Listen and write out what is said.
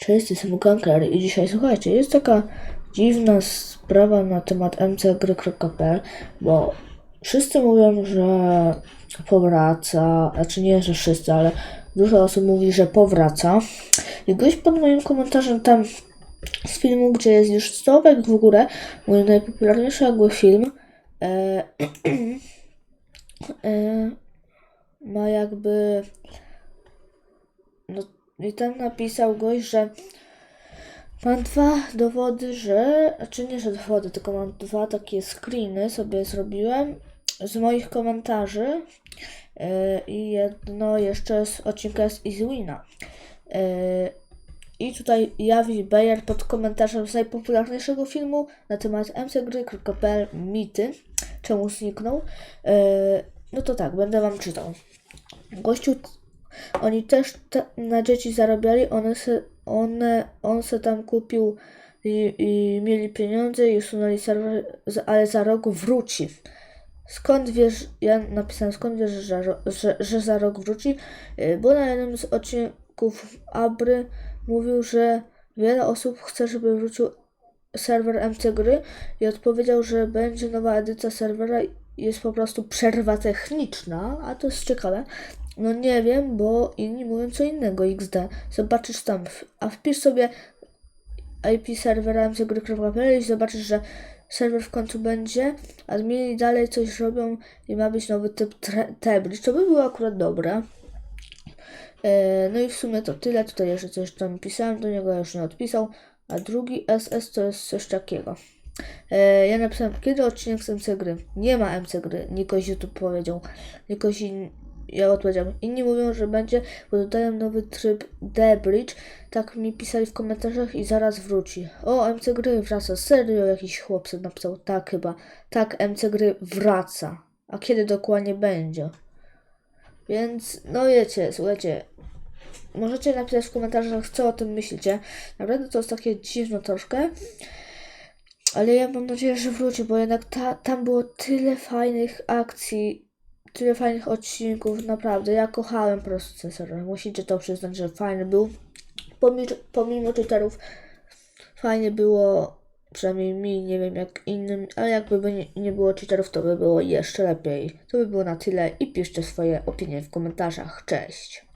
Cześć, jestem Ganker i dzisiaj słuchajcie, jest taka dziwna sprawa na temat mcgry.pl, bo wszyscy mówią, że powraca, znaczy nie, że wszyscy, ale dużo osób mówi, że powraca. I gość pod moim komentarzem tam z filmu, gdzie jest już stowek w górę, mój najpopularniejszy jakby film, e, e, ma jakby no i tam napisał gość, że mam dwa dowody, że, czy nie, że dowody, tylko mam dwa takie screeny sobie zrobiłem z moich komentarzy yy, i jedno jeszcze z odcinka z Izwina. Yy, I tutaj Jawi Bayer pod komentarzem z najpopularniejszego filmu na temat mcgry.pl mity, czemu zniknął. Yy, no to tak, będę wam czytał. Gościu oni też te, na dzieci zarabiali, one se, one, on se tam kupił i, i mieli pieniądze i usunęli serwer, ale za rok wróci. Skąd wiesz, ja napisałem skąd wiesz, że, że, że za rok wróci, Y, bo na jednym z odcinków Abry mówił, że wiele osób chce, żeby wrócił serwer MC Gry i odpowiedział, że będzie nowa edycja serwera jest po prostu przerwa techniczna, a to jest ciekawe. No nie wiem, bo inni mówią co innego XD. Zobaczysz tam, a wpisz sobie IP serwera mcgry.pl i zobaczysz, że serwer w końcu będzie, a zmieni dalej coś robią i ma być nowy typ tablic. To by było akurat dobre. E, No i w sumie to tyle. Tutaj jeszcze coś tam pisałem, do niego już nie odpisał. A drugi SS to jest coś takiego. E, Ja napisałem, kiedy odcinek z MC gry? Nie ma MC gry. Nikoś YouTube powiedział. Nikoś. Ja odpowiedziałem. Inni mówią, że będzie, bo dodają nowy tryb The Bridge. Tak mi pisali w komentarzach i zaraz wróci. O, MC gry wraca. Serio, jakiś chłopcy napisał. Tak chyba. Tak, MC gry wraca. A kiedy dokładnie będzie? Więc, no wiecie, słuchajcie, możecie napisać w komentarzach, co o tym myślicie. Naprawdę to jest takie dziwne troszkę. Ale ja mam nadzieję, że wróci, bo jednak ta, tam było tyle fajnych akcji, tyle fajnych odcinków, naprawdę. Ja kochałem serial. Musicie to przyznać, że fajny był. Pomimo, pomimo fajnie było, przynajmniej mi, nie wiem jak innym, ale jakby by nie, nie było cheaterów, to by było jeszcze lepiej. To by było na tyle i piszcie swoje opinie w komentarzach. Cześć!